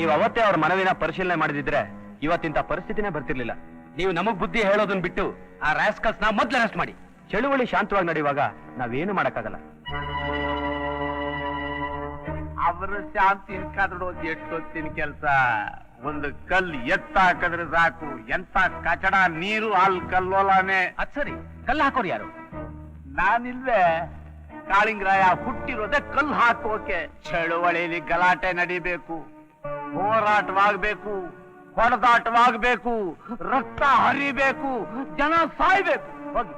ನೀವು ಅವತ್ತೇ ಅವ್ರ ಮನವಿನ ಪರಿಶೀಲನೆ ಮಾಡಿದಿದ್ರೆ ಇವತ್ತಿಂತ ಪರಿಸ್ಥಿತಿನೇ ಬರ್ತಿರ್ಲಿಲ್ಲ. ನೀವು ನಮಗ್ ಬುದ್ಧಿ ಹೇಳೋದನ್ನ ಬಿಟ್ಟು ಆ ರಾಸ್ಕಲ್ಸ್ನ ಮೊದ್ಲು ಅರೆಸ್ಟ್ ಮಾಡಿ. ಚಳುವಳಿ ಶಾಂತವಾಗಿ ನಡೆಯುವಾಗ ನಾವೇನು ಮಾಡಕ್ಕಾಗಲ್ಲ. ಅವರ ಶಾಂತಿ ಕದಡೋದು ಎಷ್ಟೊತ್ತಿನ ಕೆಲ್ಸ? ಒಂದು ಕಲ್ಲು ಎತ್ತ ಹಾಕಿದ್ರೆ ಸಾಕು. ಎಂತ ಕಚಡ ನೀರು ಅಲ್ ಕಲ್ಲೋಲಾನೆ. ಅದ್ ಸರಿ. ಕಲ್ಲು ಹಾಕೋರು ಯಾರು? ನಾನಿಲ್ವೇ. ಕಾಳಿಂಗ್ರಾಯ ಹುಟ್ಟಿರೋದೇ ಕಲ್ಲು ಹಾಕೋಕೆ. ಚಳುವಳಿಲಿ ಗಲಾಟೆ ನಡಿಬೇಕು. ಹೋರಾಟವಾಗಬೇಕು ಹೊಡೆದಾಟವಾಗಬೇಕು ರಕ್ತ ಹರಿಬೇಕು ಜನ ಸಾಯ್ಬೇಕು ಹೋಗಿ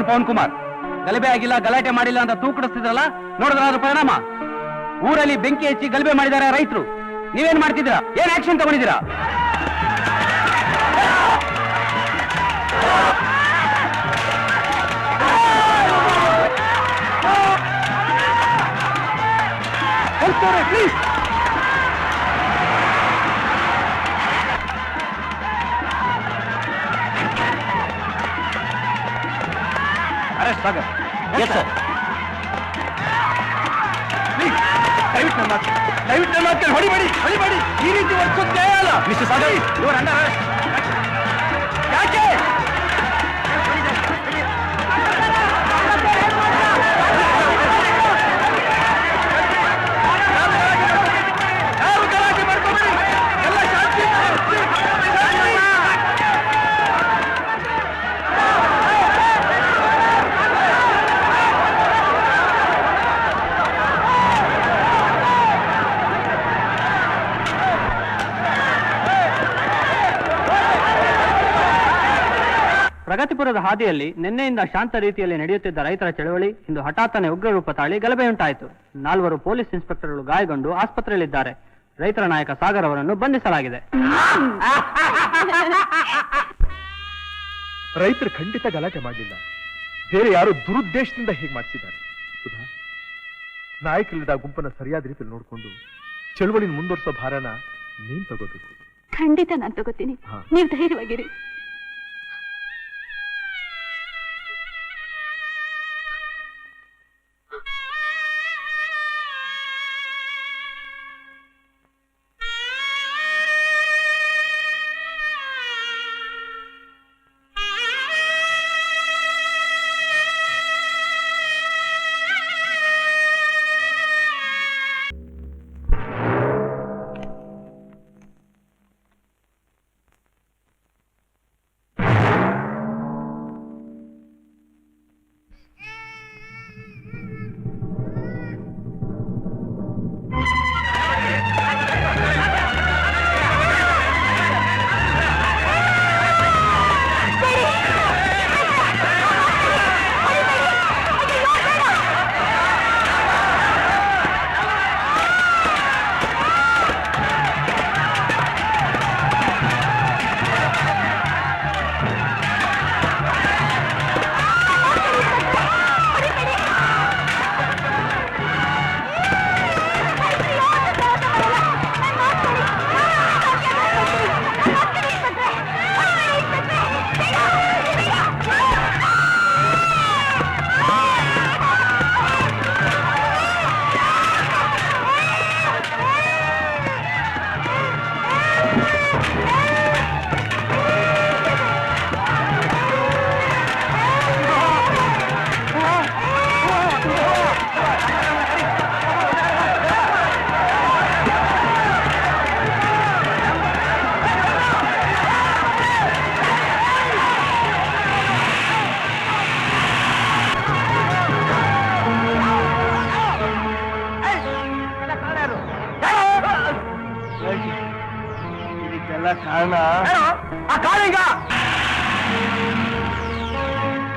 ನಾನು ಪವನ್ ಕುಮಾರ್. ಗಲಭೆ ಆಗಿಲ್ಲ, ಗಲಾಟೆ ಮಾಡಿಲ್ಲ ಅಂತ ತೂಕಡಿಸ್ತಿದ್ರಲ್ಲ ನೋಡಿದ್ರ ಪರಿಣಾಮ. ಊರಲ್ಲಿ ಬೆಂಕಿ ಹಚ್ಚಿ ಗಲಭೆ ಮಾಡಿದ್ದಾರೆ ರೈತರು. ನೀವೇನ್ ಮಾಡ್ತಿದ್ದೀರಾ? ಏನ್ action ತಗೊಂಡಿದ್ದೀರಾ? Please arrest Sagar yes sir ದಯವಿಟ್ಟು ನನ್ನ ಮಾತು ದಯವಿಟ್ಟು ನನ್ನ ಮಾತು ಹೊಡಿಬೇಡಿ ಹೊಡಿಬೇಡಿ ಈ ರೀತಿ ವರ್ತಿಸೋದು ನ್ಯಾಯ ಅಲ್ಲ ಮಿಸ್ಟರ್ ಸಾಗರ್ ಇವರ ಅಂಡರ್ ಯಾಕೆ ಪ್ರಗತಿಪುರದ ಹಾದಿಯಲ್ಲಿ ನಿನ್ನೆಯಿಂದ ಶಾಂತ ರೀತಿಯಲ್ಲಿ ನಡೆಯುತ್ತಿದ್ದ ರೈತರ ಚಳವಳಿ ಇಂದು ಹಠಾತ್ತನೆ ಉಗ್ರ ರೂಪ ತಾಳಿ ಗಲಭೆಯುಂಟಾಯಿತು. ನಾಲ್ವರು ಪೊಲೀಸ್ ಇನ್ಸ್ಪೆಕ್ಟರ್ಗಳು ಗಾಯಗೊಂಡು ಆಸ್ಪತ್ರೆಯಲ್ಲಿದ್ದಾರೆ. ರೈತರ ನಾಯಕ ಸಾಗರ್ ಅವರನ್ನು ಬಂಧಿಸಲಾಗಿದೆ. ರೈತರು ಖಂಡಿತ ಗಲಾಟೆ ಮಾಡಲಿಲ್ಲ ಬೇರೆ ಯಾರು ದುರುದ್ದೇಶದಿಂದ ಹೀಗೆ ಮಾಡಿಸಿದ್ದಾರೆ. ಸುಧಾ ನಾಯಕರಿಲ್ಲದ ಗುಂಪನ್ನ ಸರಿಯಾದ ರೀತಿಯಲ್ಲಿ ನೋಡಿಕೊಂಡು ಚಳವಳಿ ಮುಂದುವರಿಸೋ ಭಾರನ ನೀನ್ ತಗೋಬೇಕು. ಖಂಡಿತ ನಾನು ತಗೋತೀನಿ. ನೀವು ಧೈರ್ಯವಾಗಿರಿ.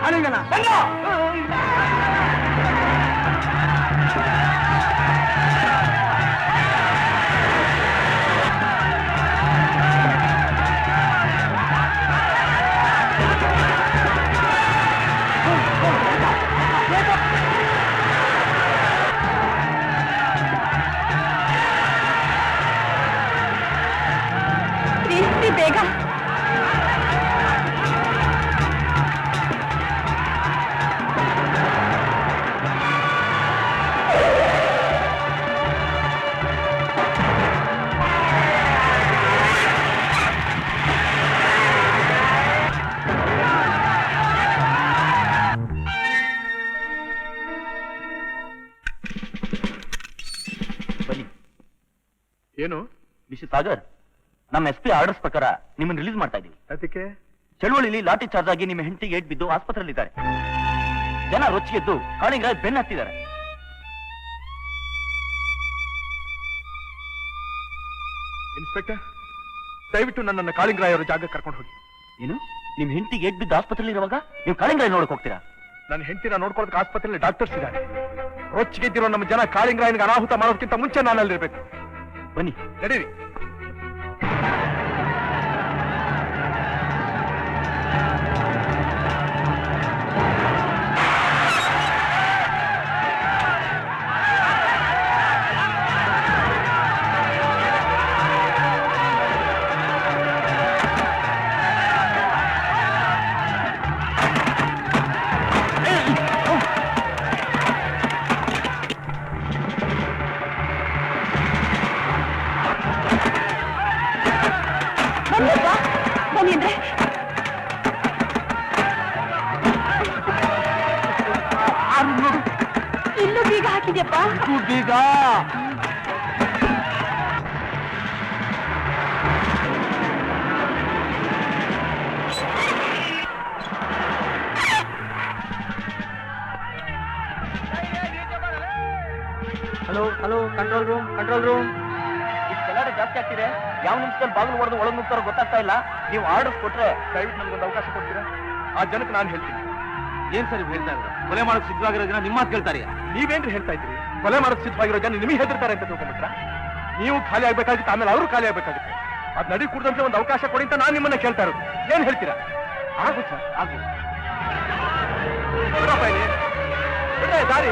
அழுகலாம் ಸಾಗರ್ ನಮ್ಮ ಎಸ್ ಪಿ ಆರ್ಡರ್ಸ್ ಪ್ರಕಾರ ನಿಮ್ಮನ್ನು ರಿಲೀಸ್ ಮಾಡ್ತಾ ಇದೀವಿ ಅದಕ್ಕೆ? ಚಳುವಳಿಲಿ ಲಾಠಿ ಚಾರ್ಜ್ ಆಗಿ ನಿಮ್ಮ ಹೆಂಡತಿ ಏಟ್ ಬಿದ್ದು ಆಸ್ಪತ್ರೆಯಲ್ಲಿದ್ದಾರೆ. ಜನ ರೊಚ್ಚಿಗೆದ್ದು ಕಾಳಿಂಗರಾಜ್ ಬೆನ್ನ ಹತ್ತಿದ್ದಾರೆ. ಇನ್ಸ್ಪೆಕ್ಟರ್ ದಯವಿಟ್ಟು ನನ್ನನ್ನು ಕಾಳಿಂಗ್ರಾಯ್ ಅವರ ಜಾಗ ಕರ್ಕೊಂಡು ಹೋಗಿ. ಏನು? ನಿಮ್ ಹೆಂಡತಿಗೆ ಏಟ್ ಬಿದ್ದು ಆಸ್ಪತ್ರೆಯಲ್ಲಿ ಇರುವಾಗ ನೀವು ಕಾಳಿಂಗ್ರಾಯ್ ನೋಡಕ್ ಹೋಗ್ತೀರಾ? ನನ್ನ ಹೆಂಡತಿನ ನೋಡ್ಕೊಳ್ಳೋದಕ್ಕೆ ಆಸ್ಪತ್ರೆಯಲ್ಲಿ ಡಾಕ್ಟರ್ಸ್ ಇದ್ದಾರೆ. ರೊಚ್ಚಿಗೆದ್ದಿರೋ ನಮ್ಮ ಜನ ಕಾಳಿಂಗರಾಯನಿಗೆ ಅನಾಹುತ ಮಾಡೋದಕ್ಕಿಂತ ಮುಂಚೆ ನಾನು ಅಲ್ಲಿರ್ಬೇಕು ಬನ್ನಿ. ನಡೀರಿ. ಕಂಟ್ರೋಲ್ ರೂಮ್ ಕಂಟ್ರೋಲ್ ರೂಮ್ ಗಲಾಟೆ ಜಾಸ್ತಿ ಆಗ್ತಿದೆ. ಯಾವ ನಿಮಿಷದಲ್ಲಿ ಬಾಗಿಲು ಹೊಡೆದು ಒಳಗೆ ನುಗ್ತಾರೋ ಗೊತ್ತಾಗ್ತಾ ಇಲ್ಲ. ನೀವು ಆರ್ಡರ್ಸ್ ಕೊಟ್ರೆ ದಯವಿಟ್ಟು ನಮ್ಗೊಂದು ಅವಕಾಶ ಕೊಡ್ತೀರಾ? ಆ ಜನಕ್ಕೆ ನಾನು ಹೇಳ್ತೀನಿ. ಏನ್ ಸರಿ ಹೇಳ್ತಾ ಇರೋದು? ಕೊಲೆ ಮಾಡಕ್ ಸಿದ್ಧವಾಗಿರೋ ಜನ ನಿಮ್ಮ ಮಾತು ಕೇಳ್ತಾರೆ. ನೀವೇನ್ರಿ ಹೇಳ್ತಾ ಇದ್ದೀರಿ? ಕೊಲೆ ಮಾಡೋದು ಸಿದ್ಧವಾಗಿರೋ ಜನ ನಿಮಗೆ ಹೆದರ್ತಾರೆ ಅಂತ ತಿಳ್ಕೊಂಡ್ಬಿಟ್ರ? ನೀವು ಖಾಲಿ ಆಗ್ಬೇಕಾಗಿತ್ತು ಆಮೇಲೆ ಅವರು ಖಾಲಿ ಆಗ್ಬೇಕಾಗುತ್ತೆ. ಅದ್ ನಡಿ ಕುಡ್ದಂತೆ ಒಂದು ಅವಕಾಶ ಕೊಡಿ ಅಂತ ನಾನು ನಿಮ್ಮನ್ನ ಕೇಳ್ತಾ ಇರೋದು. ಏನ್ ಹೇಳ್ತೀರಾ? ಆಗು ಸರ್ ಆಗು. ದಾರಿ.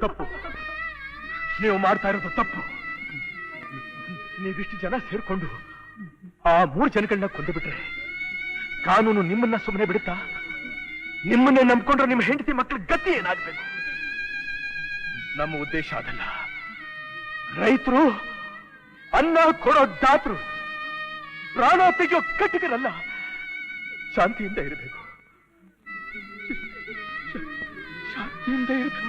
ತಪ್ಪು. ನೀವು ಮಾಡ್ತಾ ಇರೋದು ತಪ್ಪು. ನೀವಿಷ್ಟು ಜನ ಸೇರ್ಕೊಂಡು ಆ ಮೂರು ಜನಗಳನ್ನ ಕೊಂದು ಬಿಟ್ರೆ ಕಾನೂನು ನಿಮ್ಮನ್ನ ಸುಮ್ಮನೆ ಬಿಡುತ್ತಾ? ನಿಮ್ಮನ್ನೇ ನಂಬ್ಕೊಂಡ್ರೆ ನಿಮ್ಮ ಹೆಂಡತಿ ಮಕ್ಕಳ ಗತಿ ಏನಾಗಬೇಕು? ನಮ್ಮ ಉದ್ದೇಶ ಅದಲ್ಲ. ರೈತರು ಅನ್ನ ಕೊಡೋ ದಾತರು ಪ್ರಾಣ ತೆಗೆಯೋ ಕಟ್ಟಿಗರಲ್ಲ ಶಾಂತಿಯಿಂದ ಇರಬೇಕು. ಶಾಂತಿಯಿಂದ ಇರಬೇಕು.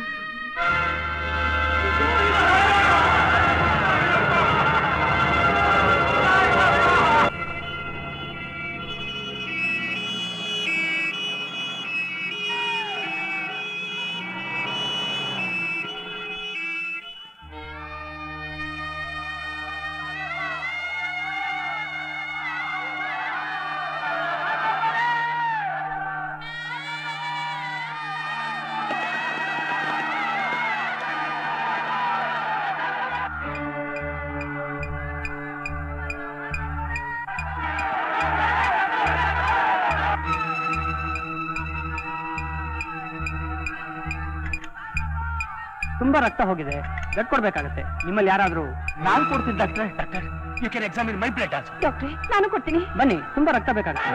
ತುಂಬಾ ರಕ್ತ ಹೋಗಿದೆ. ಬ್ಲಡ್ ಕೊಡ್ಬೇಕಾಗತ್ತೆ. ನಿಮ್ಮಲ್ಲಿ ಯಾರಾದ್ರೂ ನಾನು ಕೊಡ್ತೀನಿ doctor? Doctor you can examine my blood doctor ಡಾಕ್ಟ್ರೆ ನಾನು ಕೊಡ್ತೀನಿ. ಬನ್ನಿ ತುಂಬಾ ರಕ್ತ ಬೇಕಾಗುತ್ತೆ.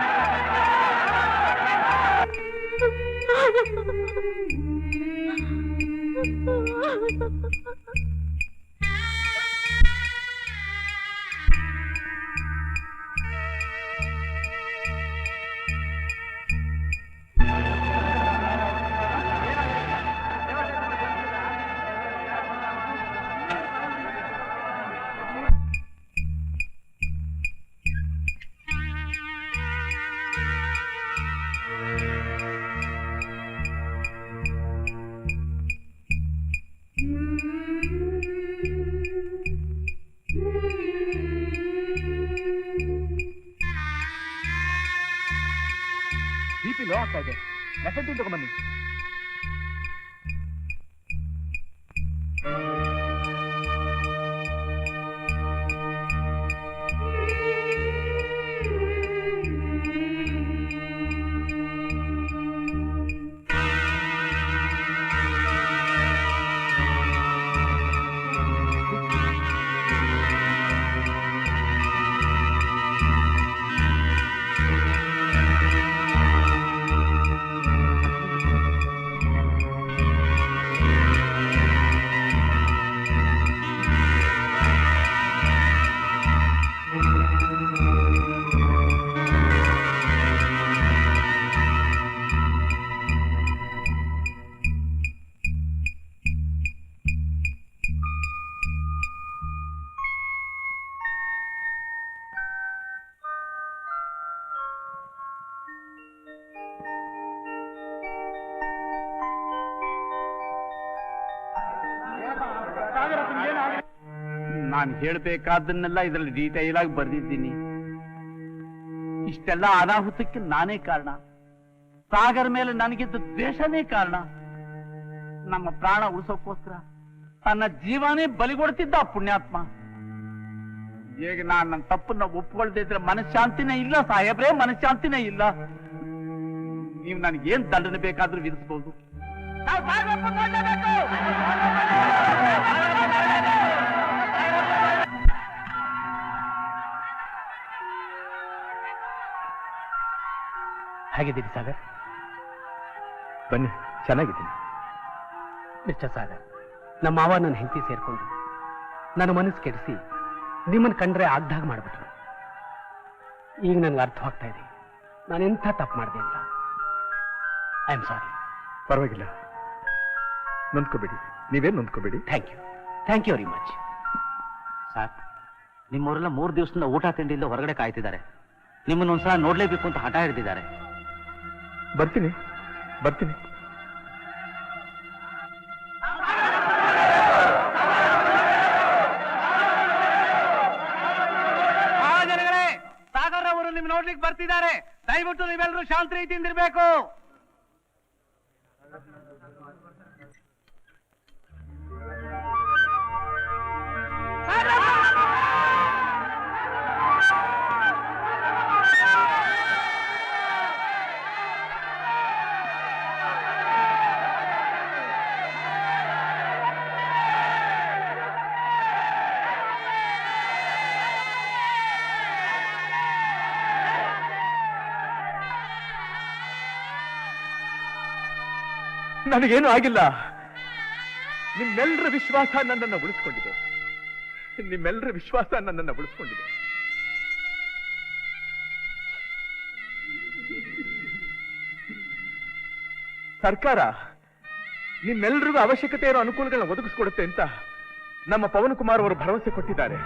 ಬಿ ಆಗ್ತಾ ಇದೆ ಮೆಸೆಂಟಿನ್ ತಗೊಂಬನ್ನಿ ನಾನು ಹೇಳ್ಬೇಕಾದನ್ನೆಲ್ಲ ಇದರಲ್ಲಿ ಡೀಟೈಲ್ ಆಗಿ ಬರ್ದಿದ್ದೀನಿ. ಇಷ್ಟೆಲ್ಲ ಅನಾಹುತಕ್ಕೆ ನಾನೇ ಕಾರಣ. ಸಾಗರ ಮೇಲೆ ನನಗಿದ್ದ ದ್ವೇಷನೇ ಕಾರಣ. ನಮ್ಮ ಪ್ರಾಣ ಉಳಿಸೋಕ್ಕೋಸ್ಕರ ತನ್ನ ಜೀವನೇ ಬಲಿಗೊಡ್ತಿದ್ದ ಪುಣ್ಯಾತ್ಮ. ಈಗ ನಾನು ನನ್ನ ತಪ್ಪನ್ನ ಒಪ್ಕೊಳ್ದಿದ್ರೆ ಮನಶಾಂತಿನೇ ಇಲ್ಲ ಸಾಹೇಬ್ರೆ, ಮನಶಾಂತಿನೇ ಇಲ್ಲ. ನೀವು ನನಗೆ ಏನ್ ದಂಡನೆ ಬೇಕಾದ್ರೂ ವಿಧಿಸಬಹುದು ಹೇಗಿದ್ದೀರಿ ಸಾಗರ್? ಬನ್ನಿ ಚೆನ್ನಾಗಿದ್ದೀನಿ. ಮಿಸ್ಟರ್ ಸಾಗರ್ ನಮ್ಮ ಮಾವ ನನ್ನ ಹೆಂಡತಿ ಸೇರಿಕೊಂಡು ನನ್ನ ಮನಸ್ಸು ಕೆಡಿಸಿ ನಿಮ್ಮನ್ನು ಕಂಡ್ರೆ ಆಗ್ದಾಗ ಮಾಡಿಬಿಟ್ರು. ಈಗ ನನಗೆ ಅರ್ಥವಾಗ್ತಾ ಇದೆ. ನಾನು ಎಂಥ ತಪ್ಪು ಮಾಡಿದೆ ಅಂತ. ಐ ಆಮ್ ಸಾರಿ ಪರವಾಗಿಲ್ಲ. ನೊಂದ್ಕೋಬೇಡಿ. ನೀವೇನು ನೊಂದ್ಕೋಬೇಡಿ? Thank you thank you very much sir ನಿಮ್ಮವರೆಲ್ಲ ಮೂರು ದಿವಸದಿಂದ ಊಟ ತಿಂಡಿಯಿಂದ ಹೊರಗಡೆ ಕಾಯ್ತಿದ್ದಾರೆ. ನಿಮ್ಮನ್ನ ಒಂದ್ಸಲ ನೋಡ್ಲೇಬೇಕು ಅಂತ ಹಠ ಹಿಡಿದಿದ್ದಾರೆ. ಬರ್ತೀನಿ ಬರ್ತೀನಿ. ಸಾಗರ್ ಅವರು ನಿಮ್ ನೋಡ್ಲಿಕ್ಕೆ ಬರ್ತಿದ್ದಾರೆ. ದಯವಿಟ್ಟು ನೀವೆಲ್ಲರೂ ಶಾಂತಿ ರೀತಿಯಿಂದ ನನಗೇನು ಆಗಿಲ್ಲ. ನಿಮ್ಮೆಲ್ಲರ ವಿಶ್ವಾಸ ನನ್ನನ್ನು ಉಳಿಸ್ಕೊಂಡಿದೆ. ನಿಮ್ಮೆಲ್ಲರ ವಿಶ್ವಾಸ ನನ್ನನ್ನು ಉಳಿಸ್ಕೊಂಡಿದೆ. ಸರ್ಕಾರ ನಿಮ್ಮೆಲ್ಲರಿಗೂ ಅವಶ್ಯಕತೆ ಇರೋ ಅನುಕೂಲಗಳನ್ನ ಒದಗಿಸ್ಕೊಡುತ್ತೆ ಅಂತ ನಮ್ಮ ಪವನ್ ಕುಮಾರ್ ಅವರು ಭರವಸೆ ಕೊಟ್ಟಿದ್ದಾರೆ.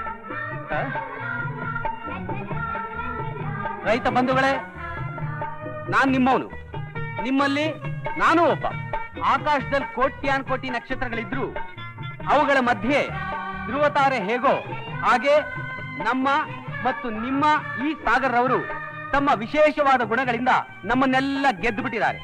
ರೈತ ಬಂಧುಗಳೇ, ನಾನು ನಿಮ್ಮವನು. ನಿಮ್ಮಲ್ಲಿ ನಾನು ಒಬ್ಬ. ಆಕಾಶದಲ್ಲಿ ಕೋಟ್ಯಾನ್ ಕೋಟಿ ನಕ್ಷತ್ರಗಳಿದ್ರು ಅವುಗಳ ಮಧ್ಯೆ ಧ್ರುವತಾರೆ ಹೇಗೋ ಹಾಗೆ ನಮ್ಮ ಮತ್ತು ನಿಮ್ಮ ಈ ಸಾಗರ್ ಅವರು ತಮ್ಮ ವಿಶೇಷವಾದ ಗುಣಗಳಿಂದ ನಮ್ಮನ್ನೆಲ್ಲ ಗೆದ್ದು ಬಿಟ್ಟಿದ್ದಾರೆ